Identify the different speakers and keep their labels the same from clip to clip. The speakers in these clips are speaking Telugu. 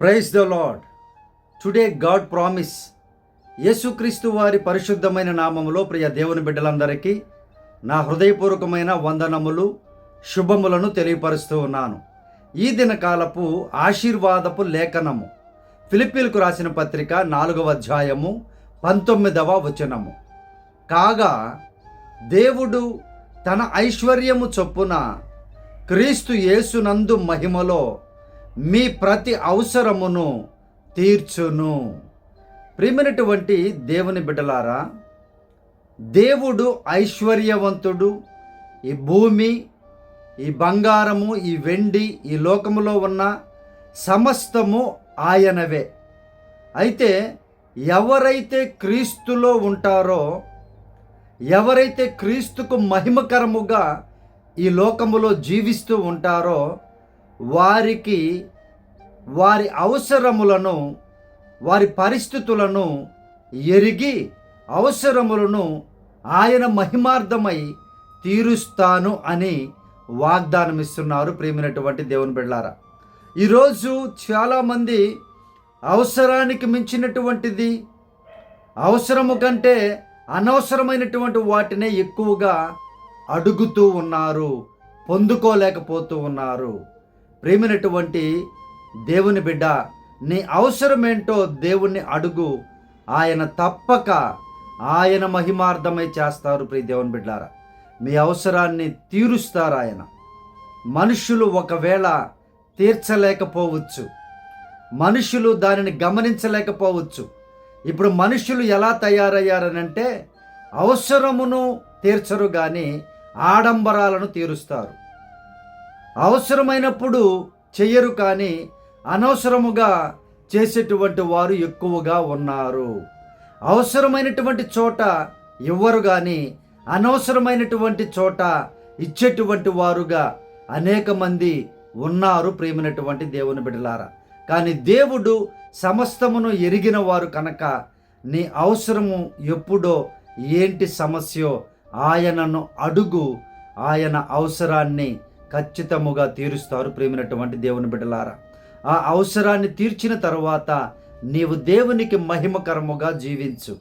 Speaker 1: Praise the Lord today God promise Yesukristu వారి పరిశుద్ధమైన నామములో ప్రియ దేవుని బిడ్డలందరికీ నా హృదయపూర్వకమైన వందనములు శుభములను తెలియపరుస్తూ ఉన్నాను. ఈ దినకాలపు ఆశీర్వాదపు లేఖనము ఫిలిప్పీలకు రాసిన పత్రిక నాలుగవ అధ్యాయము పంతొమ్మిదవ వచనము. కాగా దేవుడు తన ఐశ్వర్యము చొప్పున క్రీస్తు యేసునందు మహిమలో మీ ప్రతి అవసరమును తీర్చును. ప్రియమైనటువంటి దేవుని బిడ్డలారా దేవుడు ఐశ్వర్యవంతుడు. ఈ భూమి ఈ బంగారము ఈ వెండి ఈ లోకములో ఉన్న సమస్తము ఆయనవే. అయితే ఎవరైతే క్రీస్తులో ఉంటారో ఎవరైతే క్రీస్తుకు మహిమకరముగా ఈ లోకములో జీవిస్తూ ఉంటారో వారికి వారి అవసరములను వారి పరిస్థితులను ఎరిగి అవసరములను ఆయన మహిమార్థమై తీరుస్తాను అని వాగ్దానం ఇస్తున్నారు ప్రేమినటువంటి దేవుని బిడ్డారా ఈరోజు చాలామంది అవసరానికి మించినటువంటిది అవసరము కంటే అనవసరమైనటువంటి వాటినే ఎక్కువగా అడుగుతూ ఉన్నారు పొందుకోలేకపోతూ ఉన్నారు. ప్రేమినటువంటి దేవుని బిడ్డ నీ అవసరమేంటో దేవుణ్ణి అడుగు. ఆయన తప్పక ఆయన మహిమార్థమై చేస్తారు ప్రియ దేవుని బిడ్డారా మీ అవసరాన్ని తీరుస్తారు ఆయన. మనుషులు ఒకవేళ తీర్చలేకపోవచ్చు. మనుషులు దానిని గమనించలేకపోవచ్చు. ఇప్పుడు మనుషులు ఎలా తయారయ్యారనంటే అవసరమును తీర్చరు కానీ ఆడంబరాలను తీరుస్తారు. అవసరమైనప్పుడు చెయ్యరు కానీ అనవసరముగా చేసేటువంటి వారు ఎక్కువగా ఉన్నారు. అవసరమైనటువంటి చోట ఇవ్వరు కానీ అనవసరమైనటువంటి చోట ఇచ్చేటువంటి వారుగా అనేక మంది ఉన్నారు ప్రేమినటువంటి దేవుని బిడలారా కానీ దేవుడు సమస్తమును ఎరిగిన వారు కనుక నీ అవసరము ఎప్పుడో ఏంటి సమస్యో ఆయనను అడుగు ఆయన అవసరాన్ని ఖచ్చితముగా తీరుస్తారు ప్రేమినటువంటి దేవుని బిడ్డలారా. ఆ అవసరాన్ని తీర్చిన తర్వాత నీవు దేవునికి మహిమకరముగా జీవించు.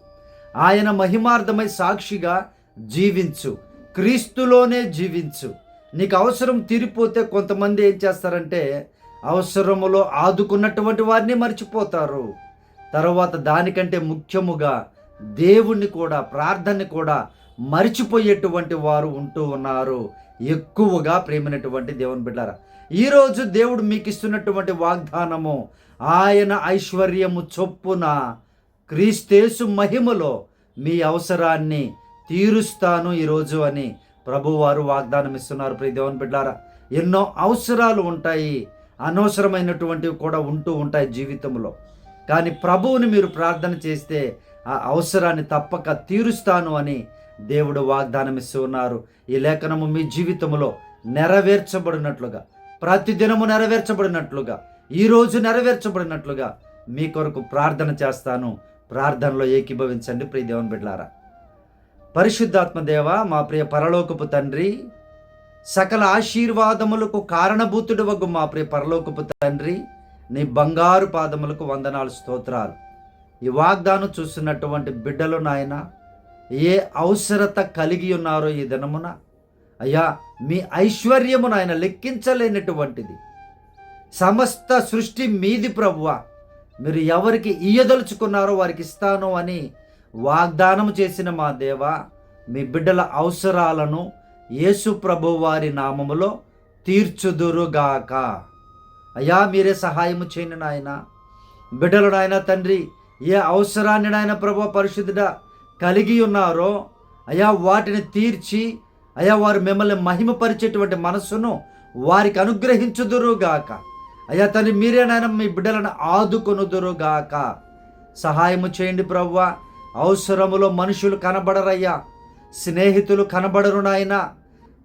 Speaker 1: ఆయన మహిమార్థమై సాక్షిగా జీవించు. క్రీస్తులోనే జీవించు. నీకు అవసరం తీరిపోతే కొంతమంది ఏం చేస్తారంటే అవసరములో ఆదుకున్నటువంటి వారిని మర్చిపోతారు. తర్వాత దానికంటే ముఖ్యముగా దేవుణ్ణి కూడా ప్రార్థనని కూడా మరిచిపోయేటువంటి వారు ఉంటూ ఉన్నారు. ఎక్కువగా ప్రేమైనటువంటి దేవుని బిడ్డారా. ఈరోజు దేవుడు మీకు ఇస్తున్నటువంటి వాగ్దానము ఆయన ఐశ్వర్యము చొప్పున క్రీస్తేసు మహిమలో మీ అవసరాన్ని తీరుస్తాను ఈరోజు అని ప్రభువారు వాగ్దానం ఇస్తున్నారు. ప్రియ దేవుని బిడ్డారా ఎన్నో అవసరాలు ఉంటాయి అనవసరమైనటువంటివి కూడా ఉంటూ ఉంటాయి జీవితంలో. కానీ ప్రభువుని మీరు ప్రార్థన చేస్తే ఆ అవసరాన్ని తప్పక తీరుస్తాను అని దేవుడు వాగ్దానం ఇస్తూ ఉన్నారు ఈ లేఖనము మీ జీవితంలో నెరవేర్చబడినట్లుగా ప్రతిదినము నెరవేర్చబడినట్లుగా ఈరోజు నెరవేర్చబడినట్లుగా మీ కొరకు ప్రార్థన చేస్తాను. ప్రార్థనలో ఏకీభవించండి ప్రియ దేవుని బిడ్లారా పరిశుద్ధాత్మ దేవ మా ప్రియ పరలోకపు తండ్రి సకల ఆశీర్వాదములకు కారణభూతుడు వగ్గు మా ప్రియ పరలోకపు తండ్రి నీ బంగారు పాదములకు వందనాలు స్తోత్రాలు. ఈ వాగ్దానం చూస్తున్నటువంటి బిడ్డలు నాయన ఏ అవసరత కలిగి ఉన్నారో ఈ దినమున? అయ్యా మీ ఐశ్వర్యమును ఆయన లెక్కించలేనటువంటిది. సమస్త సృష్టి మీది ప్రభువ. మీరు ఎవరికి ఇయ్యదలుచుకున్నారో వారికి ఇస్తాను అని వాగ్దానం చేసిన మా దేవ మీ బిడ్డల అవసరాలను యేసు ప్రభు వారి నామములో తీర్చుదురుగాక. అయ్యా మీరే సహాయము చేయను నాయన. బిడ్డలు నాయన తండ్రి ఏ అవసరాన్ని నాయన ప్రభు పరిశుద్ధుడా కలిగి ఉన్నారో అయా వాటిని తీర్చి అయా వారు మిమ్మల్ని మహిమపరిచేటువంటి మనస్సును వారికి అనుగ్రహించుదురుగాక. అయ్యా తను మీరే నాయన మీ బిడ్డలను ఆదుకొనుదురుగాక. సహాయము చేయండి ప్రవ్వా. అవసరములో మనుషులు కనబడరయ్యా. స్నేహితులు కనబడరు నాయన.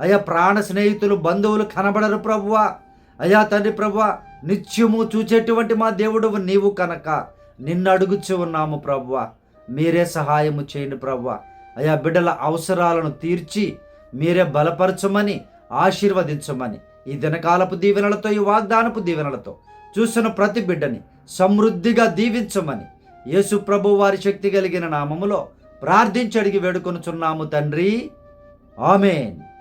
Speaker 1: అయ్యా ప్రాణ స్నేహితులు బంధువులు కనబడరు ప్రభువ అయ్యా తండ్రి ప్రభువా నిత్యము చూచేటువంటి మా దేవుడు నీవు కనుక. నిన్ను అడుగుచు ఉన్నాము ప్రభువా మీరే సహాయము చేయండి ప్రవ్వ. అయా బిడ్డల అవసరాలను తీర్చి మీరే బలపరచమని ఆశీర్వదించమని ఈ దినకాలపు దీవెనలతో ఈ వాగ్దానపు దీవెనలతో చూసిన ప్రతి బిడ్డని సమృద్ధిగా దీవించమని యేసు ప్రభు వారి శక్తి కలిగిన నామములో ప్రార్థించి అడిగి వేడుకొనుచున్నాము తండ్రి. ఆమెన్.